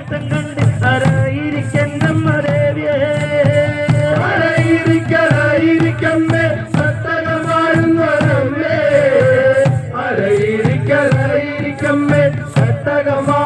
ആട്ടം കണ്ട് അരയിരിക്കമ്മ ദേവിയേ? അരയിരിക്കരയിരിക്കമ്മേ സത്തകമാടുന്നേ അരയിരിക്കരയിരിക്കമ്മേ സത്തകമാ